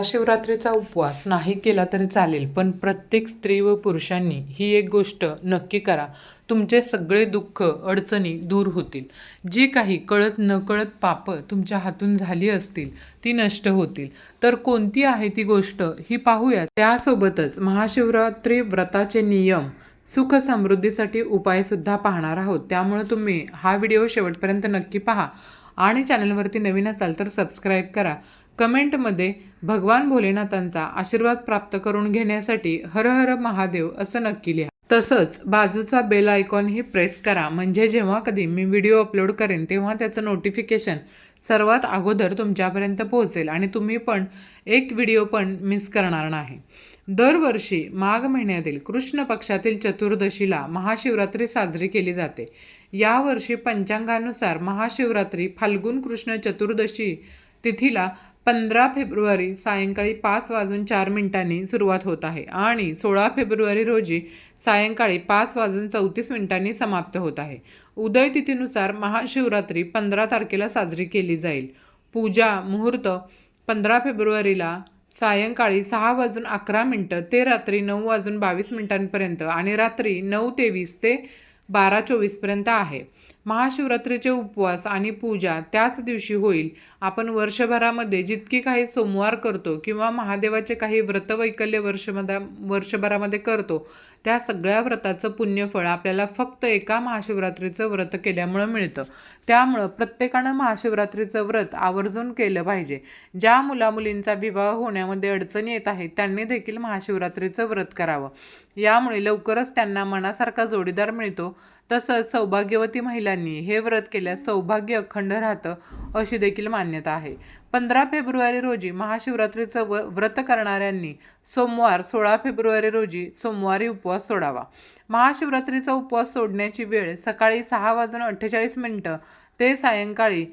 महाशिवरात्रीचा उपवास नाही केला तरी चालेल पण प्रत्येक स्त्री व पुरुषांनी ही एक गोष्ट नक्की करा. तुमचे सगळे दुःख अडचणी दूर होतील. जी काही कळत नकळत पापं तुमच्या हातून झाली असतील ती नष्ट होतील. तर कोणती आहे ती गोष्ट ही पाहूया. त्यासोबतच महाशिवरात्री व्रताचे नियम सुख समृद्धीसाठी उपायसुद्धा पाहणार आहोत. त्यामुळे तुम्ही हा व्हिडिओ शेवटपर्यंत नक्की पहा. आणि चॅनलवरती नवीन असाल तर सबस्क्राईब करा. कमेंटमध्ये भगवान भोलेनाथांचा आशीर्वाद प्राप्त करून घेण्यासाठी हर हर महादेव असं नक्की लिहा. तसंच बाजूचा बेल आयकॉनही प्रेस करा. म्हणजे जेव्हा कधी मी व्हिडिओ अपलोड करेन तेव्हा त्याचं नोटिफिकेशन सर्वात अगोदर तुमच्यापर्यंत पोहोचेल आणि तुम्ही पण एक व्हिडिओ पण मिस करणार नाही. दरवर्षी माघ महिन्यातील कृष्ण पक्षातील चतुर्दशीला महाशिवरात्री साजरी केली जाते. यावर्षी पंचांगानुसार महाशिवरात्री फाल्गुन कृष्ण चतुर्दशी तिथीला पंधरा फेब्रुवारी सायंकाळी पाच वाजून चार मिनिटांनी सुरुवात होत आहे आणि सोळा फेब्रुवारी रोजी सायंकाळी पाच वाजून चौतीस मिनिटांनी समाप्त होत आहे. उदय तिथीनुसार महाशिवरात्री पंधरा तारखेला साजरी केली जाईल. पूजा मुहूर्त पंधरा फेब्रुवारीला सायंकाळी सहा वाजून अकरा मिनटं ते रात्री नऊ वाजून बावीस मिनिटांपर्यंत आणि रात्री नऊ तेवीस ते बारा चोवीसपर्यंत आहे. महाशिवरात्रीचे उपवास आणि पूजा त्याच दिवशी होईल. आपण वर्षभरामध्ये जितकी काही सोमवार करतो किंवा महादेवाचे काही व्रतवैकल्य वर्षमध्ये वर्षभरामध्ये करतो त्या सगळ्या व्रताचं पुण्यफळ आपल्याला फक्त एका महाशिवरात्रीचं व्रत केल्यामुळं मिळतं. त्यामुळं प्रत्येकानं महाशिवरात्रीचं व्रत आवर्जून केलं पाहिजे. ज्या मुलामुलींचा विवाह होण्यामध्ये अडचणी येत आहेत त्यांनी देखील महाशिवरात्रीचं व्रत करावं. यामुळे लवकरच त्यांना मनासारखा जोडीदार मिळतो. तसंच सौभाग्यवती महिलांनी हे व्रत केल्यास सौभाग्य अखंड राहतं अशी देखील मान्यता आहे. पंधरा फेब्रुवारी रोजी महाशिवरात्रीचं व व्रत करणाऱ्यांनी सोमवार सोळा फेब्रुवारी रोजी सोमवारी उपवास सोडावा. महाशिवरात्रीचा उपवास सोडण्याची वेळ सकाळी सहा वाजून अठ्ठेचाळीस मिनटं ते सायंकाळी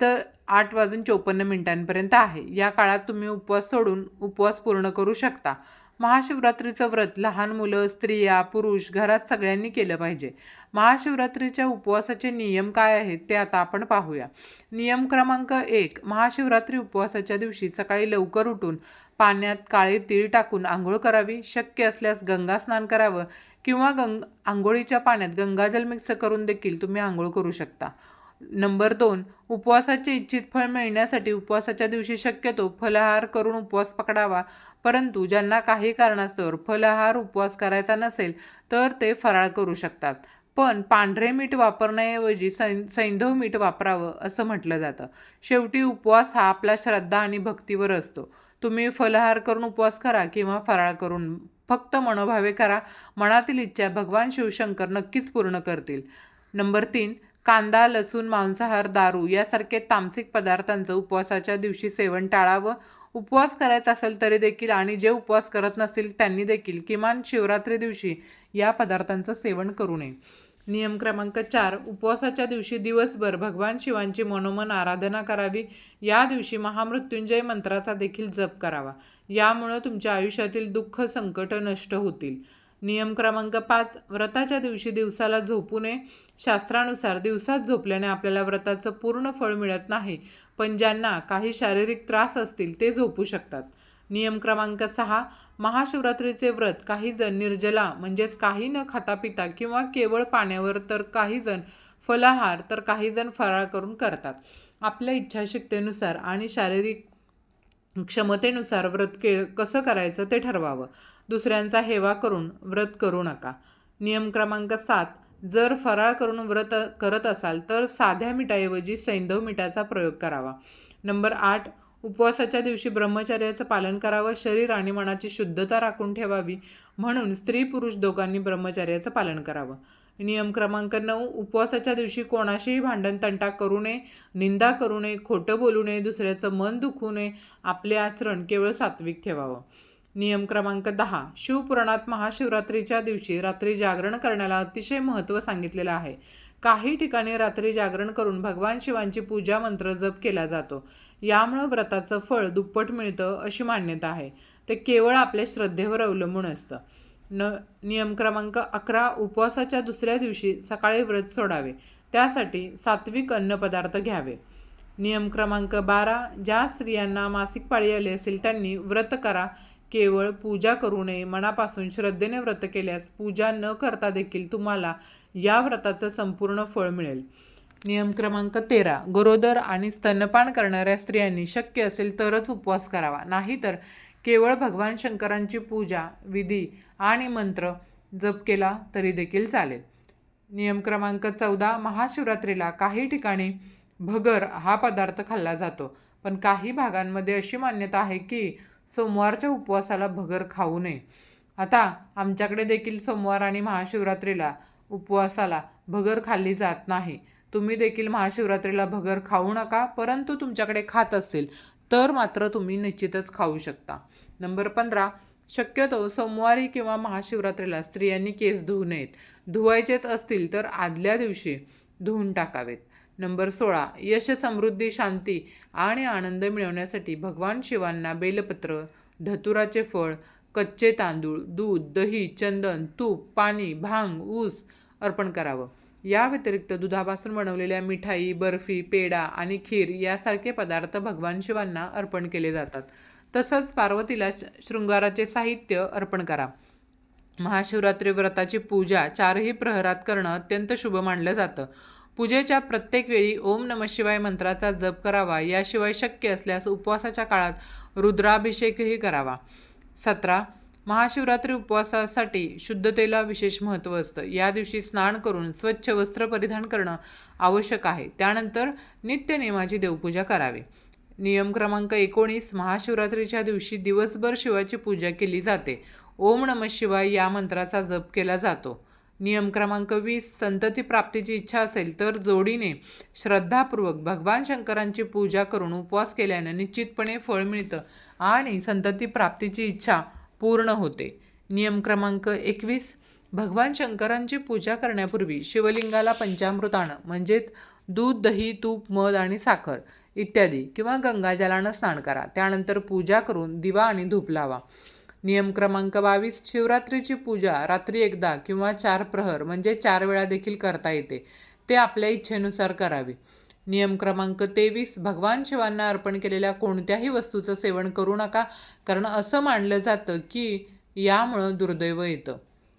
तर आठ वाजून चोपन्न मिनिटांपर्यंत आहे. या काळात तुम्ही उपवास सोडून उपवास पूर्ण करू शकता. महाशिवरात्रीचं व्रत लहान मुलं स्त्रिया पुरुष घरात सगळ्यांनी केलं पाहिजे. महाशिवरात्रीच्या उपवासाचे नियम काय आहेत ते आता आपण पाहूया. नियम क्रमांक एक महाशिवरात्री उपवासाच्या दिवशी सकाळी लवकर उठून पाण्यात काळे तीळ टाकून आंघोळ करावी. शक्य असल्यास गंगा स्नान करावं किंवा गंग आंघोळीच्या पाण्यात गंगाजल मिक्स करून देखील तुम्ही आंघोळ करू शकता. नंबर दोन उपवासाचे इच्छित फळ मिळण्यासाठी उपवासाच्या दिवशी शक्यतो फलाहार करून उपवास पकडावा. परंतु ज्यांना काही कारणास्तव फलहार उपवास करायचा नसेल तर ते फराळ करू शकतात. पण पांढरे मीठ वापरण्याऐवजी सै सैंधव मीठ वापरावं असं म्हटलं जातं. शेवटी उपवास हा आपला श्रद्धा आणि भक्तीवर असतो. तुम्ही फलहार करून उपवास करा किंवा फराळ करून फक्त मनोभावे करा. मनातील इच्छा भगवान शिवशंकर नक्कीच पूर्ण करतील. नंबर तीन कांदा लसूण मांसाहार दारू यासारखे तामसिक पदार्थांचं उपवासाच्या दिवशी सेवन टाळावं. उपवास करायचा असेल तरी देखील आणि जे उपवास करत नसतील त्यांनी देखील किमान शिवरात्री दिवशी या पदार्थांचं सेवन करू नये. नियम क्रमांक चार. उपवासाच्या दिवशी दिवसभर भगवान शिवांची मनोमन आराधना करावी. या दिवशी महामृत्युंजय मंत्राचा देखील जप करावा. यामुळं तुमच्या आयुष्यातील दुःख संकट नष्ट होतील. नियम क्रमांक पाच व्रताच्या दिवशी दिवसाला झोपू नये. शास्त्रानुसार दिवसात झोपल्याने आपल्याला व्रताचं पूर्ण फळ मिळत नाही पण ज्यांना काही शारीरिक त्रास असतील ते झोपू शकतात. नियम क्रमांक सहा महाशिवरात्रीचे व्रत काही जण निर्जला म्हणजेच काही न खाता पिता किंवा केवळ पाण्यावर तर काही जण फलाहार तर काही जण फराळ करून करतात. आपल्या इच्छाशक्तीनुसार आणि शारीरिक क्षमतेनुसार व्रत के कसं करायचं ते ठरवावं. दुसऱ्यांचा हेवा करून व्रत करू नका. नियम क्रमांक सात जर फराळ करून व्रत करत असाल तर साध्या मिठाऐवजी सैंधव मिठाचा प्रयोग करावा. नंबर आठ उपवासाच्या दिवशी ब्रह्मचर्याचं पालन करावं. शरीर आणि मनाची शुद्धता राखून ठेवावी. म्हणून स्त्री पुरुष दोघांनी ब्रह्मचर्याचं पालन करावं. नियम क्रमांक नऊ उपवासाच्या दिवशी कोणाशीही भांडण तंटा करू नये निंदा करू नये खोटं बोलू नये दुसऱ्याचं मन दुखू नये आपले आचरण केवळ सात्विक ठेवावं. नियम क्रमांक दहा शिवपुराणात महाशिवरात्रीच्या दिवशी रात्री जागरण करण्याला अतिशय महत्त्व सांगितलेलं आहे. काही ठिकाणी रात्री जागरण करून भगवान शिवांची पूजा मंत्र जप केला जातो. यामुळं व्रताचं फळ दुप्पट मिळतं अशी मान्यता आहे. ते केवळ आपल्या श्रद्धेवर अवलंबून असतं. न नियम क्रमांक अकरा उपवासाच्या दुसऱ्या दिवशी सकाळी व्रत सोडावे. त्यासाठी सात्विक अन्नपदार्थ घ्यावे. नियम क्रमांक बारा ज्या स्त्रियांना मासिक पाळी आली असेल त्यांनी व्रत करा. केवळ पूजा करू नये मनापासून श्रद्धेने व्रत केल्यास पूजा न करता देखील तुम्हाला या व्रताचं संपूर्ण फळ मिळेल. नियम क्रमांक तेरा गरोदर आणि स्तनपान करणाऱ्या स्त्रियांनी शक्य असेल तरच उपवास करावा. नाहीतर केवळ भगवान शंकरांची पूजा विधी आणि मंत्र जप केला तरी देखील चालेल. नियम क्रमांक चौदा महाशिवरात्रीला काही ठिकाणी भगर हा पदार्थ खाल्ला जातो. पण काही भागांमध्ये अशी मान्यता आहे की सोमवारच्या उपवासाला भगर खाऊ नये. आता आमच्याकडे देखील सोमवार आणि महाशिवरात्रीला उपवासाला भगर खाल्ली जात नाही. तुम्ही देखील महाशिवरात्रीला भगर खाऊ नका परंतु तुमच्याकडे खात असेल तर मात्र तुम्ही निश्चितच खाऊ शकता. नंबर पंधरा शक्यतो सोमवारी किंवा महाशिवरात्रीला स्त्रियांनी केस धुवू नयेत. धुवायचेच असतील तर आदल्या दिवशी धुवून टाकावेत. नंबर सोळा यश समृद्धी शांती आणि आनंद मिळवण्यासाठी भगवान शिवांना बेलपत्र धतुराचे फळ कच्चे तांदूळ दूध दही चंदन तूप पाणी भांग ऊस अर्पण करावं. या व्यतिरिक्त दुधापासून बनवलेल्या मिठाई बर्फी पेढा आणि खीर यासारखे पदार्थ भगवान शिवांना अर्पण केले जातात. तसंच पार्वतीला शृंगाराचे साहित्य अर्पण करा. महाशिवरात्री व्रताची पूजा चारही प्रहरात करणं अत्यंत शुभ मानलं जातं. पूजेच्या प्रत्येक वेळी ओम नम शिवाय मंत्राचा जप करावा याशिवाय शक्य असल्यास उपवासाच्या काळात रुद्राभिषेकही करावा. सतरा महाशिवरात्री उपवासासाठी शुद्धतेला विशेष महत्त्व असतं. या दिवशी स्नान करून स्वच्छ वस्त्र परिधान करणं आवश्यक आहे. त्यानंतर नित्यनेमाची देवपूजा करावी. नियम क्रमांक एकोणीस महाशिवरात्रीच्या दिवशी दिवसभर शिवाची पूजा केली जाते. ओम नम शिवाय या मंत्राचा जप केला जातो. नियम क्रमांक वीस संतती प्राप्तीची इच्छा असेल तर जोडीने श्रद्धापूर्वक भगवान शंकरांची पूजा करून उपवास केल्याने निश्चितपणे फळ मिळतं आणि संतती प्राप्तीची इच्छा पूर्ण होते. नियम क्रमांक एकवीस. भगवान शंकरांची पूजा करण्यापूर्वी शिवलिंगाला पंचामृतानं म्हणजेच दूध दही तूप मध आणि साखर इत्यादी किंवा गंगाजलानं स्नान करा. त्यानंतर पूजा करून दिवा आणि धूप लावा. नियम क्रमांक बावीस. शिवरात्रीची पूजा रात्री एकदा किंवा चार प्रहर म्हणजे चार वेळा देखील करता येते. ते आपल्या इच्छेनुसार करावे. नियम क्रमांक तेवीस भगवान शिवांना अर्पण केलेल्या कोणत्याही वस्तूचं सेवन करू नका कारण असं मानलं जातं की यामुळं दुर्दैव येतं.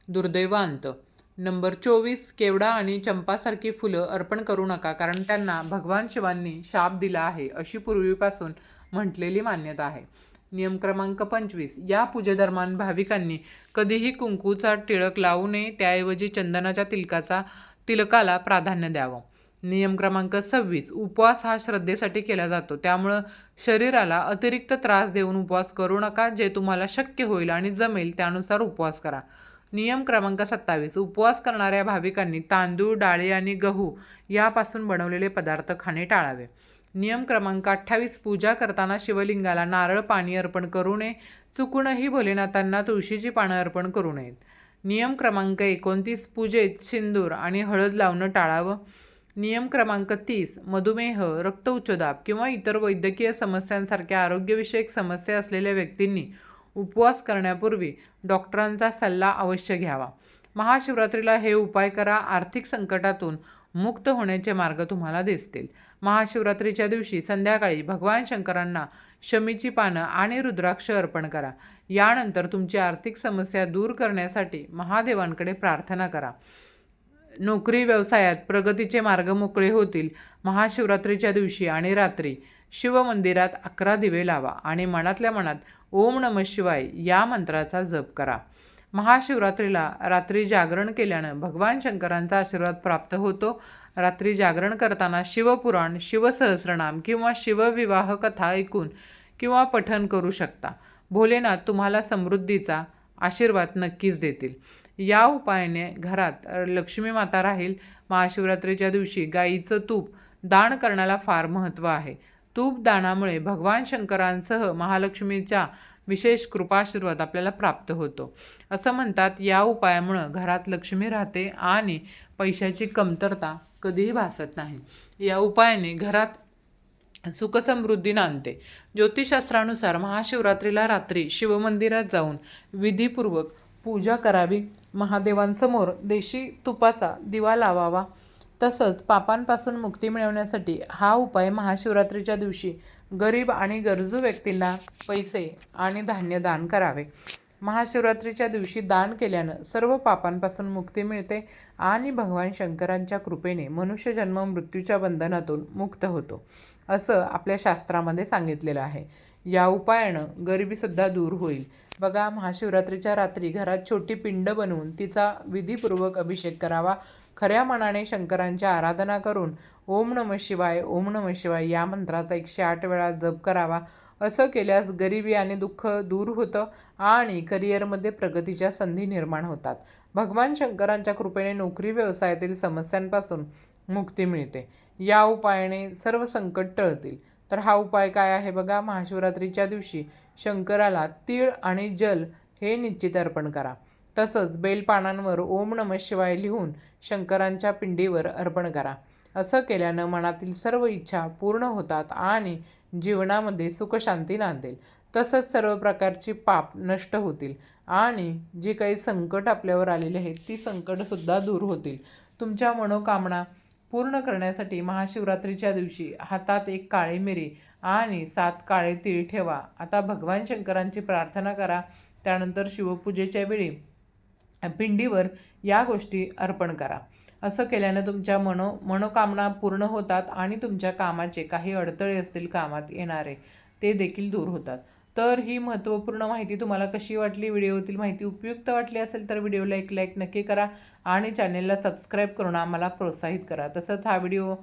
दुर्दैव आणतं नंबर चोवीस केवडा आणि चंपासारखी फुलं अर्पण करू नका कारण त्यांना भगवान शिवांनी शाप दिला आहे अशी पूर्वीपासून म्हटलेली मान्यता आहे. नियम क्रमांक पंचवीस. या पूजेदरम्यान भाविकांनी कधीही कुंकूचा टिळक लावू नये त्याऐवजी चंदनाच्या तिलकाचा तिलकाला प्राधान्य द्यावं. नियम क्रमांक सव्वीस. उपवास हा श्रद्धेसाठी केला जातो. त्यामुळं शरीराला अतिरिक्त त्रास देऊन उपवास करू नका जे तुम्हाला शक्य होईल आणि जमेल त्यानुसार उपवास करा. नियम क्रमांक सत्तावीस. उपवास करणाऱ्या भाविकांनी तांदूळ डाळी आणि गहू यापासून बनवलेले पदार्थ खाणे टाळावे. नियम क्रमांक अठ्ठावीस. पूजा करताना शिवलिंगाला नारळ पाणी अर्पण करू नये. चुकूनही भोलेनाथांना तुळशीची पानं अर्पण करू नयेत. नियम क्रमांक एकोणतीस. पूजेत सिंदूर आणि हळद लावणं टाळावं. नियम क्रमांक तीस मधुमेह रक्त उच्चदाब किंवा इतर वैद्यकीय समस्यांसारख्या आरोग्यविषयक समस्या असलेल्या व्यक्तींनी उपवास करण्यापूर्वी डॉक्टरांचा सल्ला अवश्य घ्यावा. महाशिवरात्रीला हे उपाय करा आर्थिक संकटातून मुक्त होण्याचे मार्ग तुम्हाला दिसतील. महाशिवरात्रीच्या दिवशी संध्याकाळी भगवान शंकरांना शमीची पानं आणि रुद्राक्ष अर्पण करा. यानंतर तुमची आर्थिक समस्या दूर करण्यासाठी महादेवांकडे प्रार्थना करा. नोकरी व्यवसायात प्रगतीचे मार्ग मोकळे होतील. महाशिवरात्रीच्या दिवशी आणि रात्री शिवमंदिरात अकरा दिवे लावा आणि मनातल्या मनात ओम नम शिवाय या मंत्राचा जप करा. महाशिवरात्रीला रात्री जागरण केल्यानं भगवान शंकरांचा आशीर्वाद प्राप्त होतो. रात्री जागरण करताना शिवपुराण शिवसहस्रनाम किंवा शिवविवाह कथा ऐकून किंवा पठन करू शकता. भोलेनाथ तुम्हाला समृद्धीचा आशीर्वाद नक्कीच देतील. या उपायाने घरात लक्ष्मी माता राहील महाशिवरात्रीच्या दिवशी गाईचं तूप दान करण्याला फार महत्त्व आहे. तूप दानामुळे भगवान शंकरांसह महालक्ष्मीच्या विशेष कृपाशीर्वाद आपल्याला प्राप्त होतो. असं म्हणतात या उपायामुळं घरात लक्ष्मी राहते आणि पैशाची कमतरता कधीही भासत नाही. या उपायाने घरात सुखसमृद्धी नांदते. ज्योतिषशास्त्रानुसार महाशिवरात्रीला रात्री शिवमंदिरात जाऊन विधीपूर्वक पूजा करावी महादेवांसमोर देशी तुपाचा दिवा लावावा. तसंच पापांपासून मुक्ती मिळवण्यासाठी हा उपाय महाशिवरात्रीच्या दिवशी गरीब आणि गरजू व्यक्तींना पैसे आणि धान्य दान करावे. महाशिवरात्रीच्या दिवशी दान केल्यानं सर्व पापांपासून मुक्ती मिळते आणि भगवान शंकरांच्या कृपेने मनुष्य जन्म मृत्यूच्या बंधनातून मुक्त होतो असं आपल्या शास्त्रामध्ये सांगितलेलं आहे. या उपायानं गरिबीसुद्धा दूर होईल. बघा महाशिवरात्रीच्या रात्री घरात छोटी पिंड बनवून तिचा विधीपूर्वक अभिषेक करावा. खऱ्या मनाने शंकरांची आराधना करून ओम नम शिवाय ओम नम शिवाय या मंत्राचा एकशे आठ वेळा जप करावा. असं केल्यास गरिबी आणि दुःख दूर होतं आणि करिअरमध्ये प्रगतीच्या संधी निर्माण होतात. भगवान शंकरांच्या कृपेने नोकरी व्यवसायातील समस्यांपासून मुक्ती मिळते. या उपायाने सर्व संकट टळतील. तर हा उपाय काय आहे बघा? महाशिवरात्रीच्या दिवशी शंकराला तीळ आणि जल हे निश्चित अर्पण करा. तसंच बेलपानांवर ओम नम शिवाय लिहून शंकरांच्या पिंडीवर अर्पण करा. असं केल्यानं मनातील सर्व इच्छा पूर्ण होतात आणि जीवनामध्ये सुखशांती नांदेल. तसंच सर्व प्रकारची पाप नष्ट होतील आणि जी काही संकट आपल्यावर आलेली आहेत ती संकटसुद्धा दूर होतील. तुमच्या मनोकामना पूर्ण करण्यासाठी महाशिवरात्रीच्या दिवशी हातात एक काळी मिरी आणि सात काळे तीळ ठेवा. आता भगवान शंकरांची प्रार्थना करा. त्यानंतर शिवपूजेच्या वेळी पिंडीवर या गोष्टी अर्पण करा. असं केल्यानं तुमच्या मनो मनोकामना पूर्ण होतात आणि तुमच्या कामाचे काही अडथळे असतील कामात येणारे ते देखील दूर होतात. तर ही महत्त्वपूर्ण माहिती तुम्हाला कशी वाटली व्हिडिओतील माहिती उपयुक्त वाटली असेल तर व्हिडिओला एक लाईक नक्की करा आणि चॅनेलला सबस्क्राईब करून आम्हाला प्रोत्साहित करा. तसंच हा व्हिडिओ